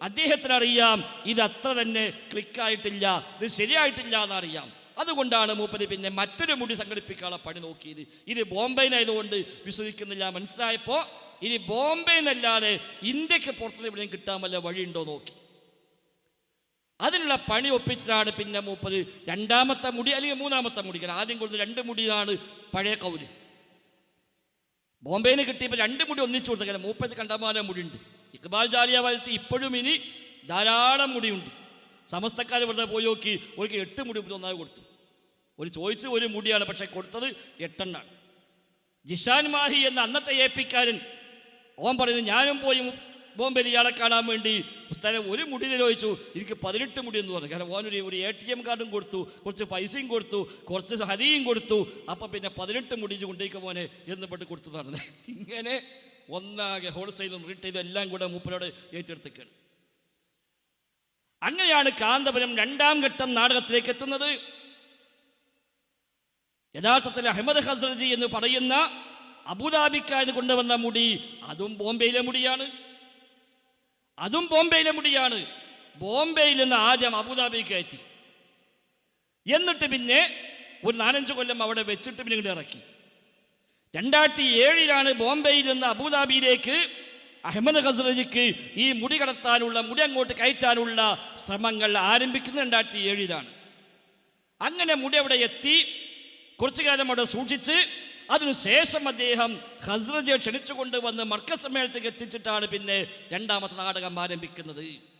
അദ്ദേഹത്തിന് അറിയാം ഇത് അത്ര തന്നെ ക്ലിക്കായിട്ടില്ല ഇത് ശരിയായിട്ടില്ല എന്നറിയാം. അതുകൊണ്ടാണ് മൂപ്പര് പിന്നെ മറ്റൊരു മുടി സംഘടിപ്പിക്കാനുള്ള പണി നോക്കിയത്. ഇത് ബോംബെയിലായതുകൊണ്ട് വിശ്വസിക്കുന്നില്ല മനസ്സിലായപ്പോൾ ഇനി ബോംബെന്നല്ലാതെ ഇന്ത്യയ്ക്ക് പുറത്തുനിന്ന് എവിടെയും കിട്ടാൻ വല്ല വഴിയുണ്ടോ നോക്കി. അതിനുള്ള പണി ഒപ്പിച്ചിട്ടാണ് പിന്നെ മൂപ്പര് രണ്ടാമത്തെ മുടി അല്ലെങ്കിൽ മൂന്നാമത്തെ മുടി ആദ്യം കൊടുത്ത് രണ്ട് മുടിയാണ് പഴയ കൗൽ. ബോംബെയിൽ നിന്ന് കിട്ടിയപ്പോൾ രണ്ട് മുടി ഒന്നിച്ചു കൊടുത്തു കാരണം മൂപ്പത്ത് കണ്ടമാനം മുടിയുണ്ട്. ഇക്ബാൽ ജാലിയ വാലത്ത് ഇപ്പോഴും ഇനി ധാരാളം മുടിയുണ്ട്. സമസ്തക്കാർ വെറുതെ പോയി നോക്കി ഒരിക്കൽ എട്ട് മുടി ഒന്നായി കൊടുത്തു. ഒരു ചോദിച്ച് ഒരു മുടിയാണ് പക്ഷേ കൊടുത്തത് എട്ടെണ്ണാണ്. ജിഷാൻ മാഹി എന്ന അന്നത്തെ എ പിക്കാരൻ ഓൻ പറയുന്നു ഞാനും പോയി ബോംബെയിൽ ഇയാളെ കാണാൻ വേണ്ടി പുസ്തകം ഒരു മുടി നിരോധിച്ചു എനിക്ക് പതിനെട്ട് മുടി എന്ന് പറഞ്ഞു. കാരണം ഓനൊരു ഒരു എ ടി എം കാർഡും കൊടുത്തു കുറച്ച് പൈസയും കൊടുത്തു കുറച്ച് ഹരിയും കൊടുത്തു. അപ്പം പിന്നെ പതിനെട്ട് മുടി കൊണ്ടേക്ക് പോനെ എന്ന് പെട്ട് കൊടുത്തതാണ്. ഇങ്ങനെ ഒന്നാകെ ഹോൾസെയിലും റീറ്റെയിലും എല്ലാം കൂടെ മൂപ്പരോട് ഏറ്റെടുത്തേക്കാണ്. അങ്ങനെയാണ് കാന്തപുരം രണ്ടാം ഘട്ടം നാടകത്തിലേക്ക് എത്തുന്നത്. യഥാർത്ഥത്തിൽ അഹമ്മദ് ഹസ്രജി എന്ന് പറയുന്ന അബുദാബിക്കാരന് കൊണ്ടുവന്ന മുടി. അതും ബോംബെയിലെ മുടിയാണ്. അതും ബോംബെയിലെ മുടിയാണ്. ബോംബെയിൽ നിന്ന് ആദ്യം അബുദാബി കയറ്റി. എന്നിട്ട് പിന്നെ ഒരു നാലഞ്ച് കൊല്ലം അവിടെ വെച്ചിട്ട് പിന്നെ ഇറക്കി. രണ്ടായിരത്തി ഏഴിലാണ് ബോംബെയിൽ നിന്ന് അബുദാബിയിലേക്ക് അഹമ്മദ് ഖസ്റജിക്ക് ഈ മുടി കടത്താനുള്ള മുടി അങ്ങോട്ട് കയറ്റാനുള്ള ശ്രമങ്ങൾ ആരംഭിക്കുന്നത് രണ്ടായിരത്തി ഏഴിലാണ് അങ്ങനെ മുടി അവിടെ എത്തി കുറച്ചു കാലം അവിടെ സൂക്ഷിച്ച് അതിനുശേഷം അദ്ദേഹം ഹസ്രജയെ ക്ഷണിച്ചുകൊണ്ട് വന്ന് മർക്കസമ്മേളത്തേക്ക് എത്തിച്ചിട്ടാണ് പിന്നെ രണ്ടാമത്തെ നാടകം ആരംഭിക്കുന്നത്.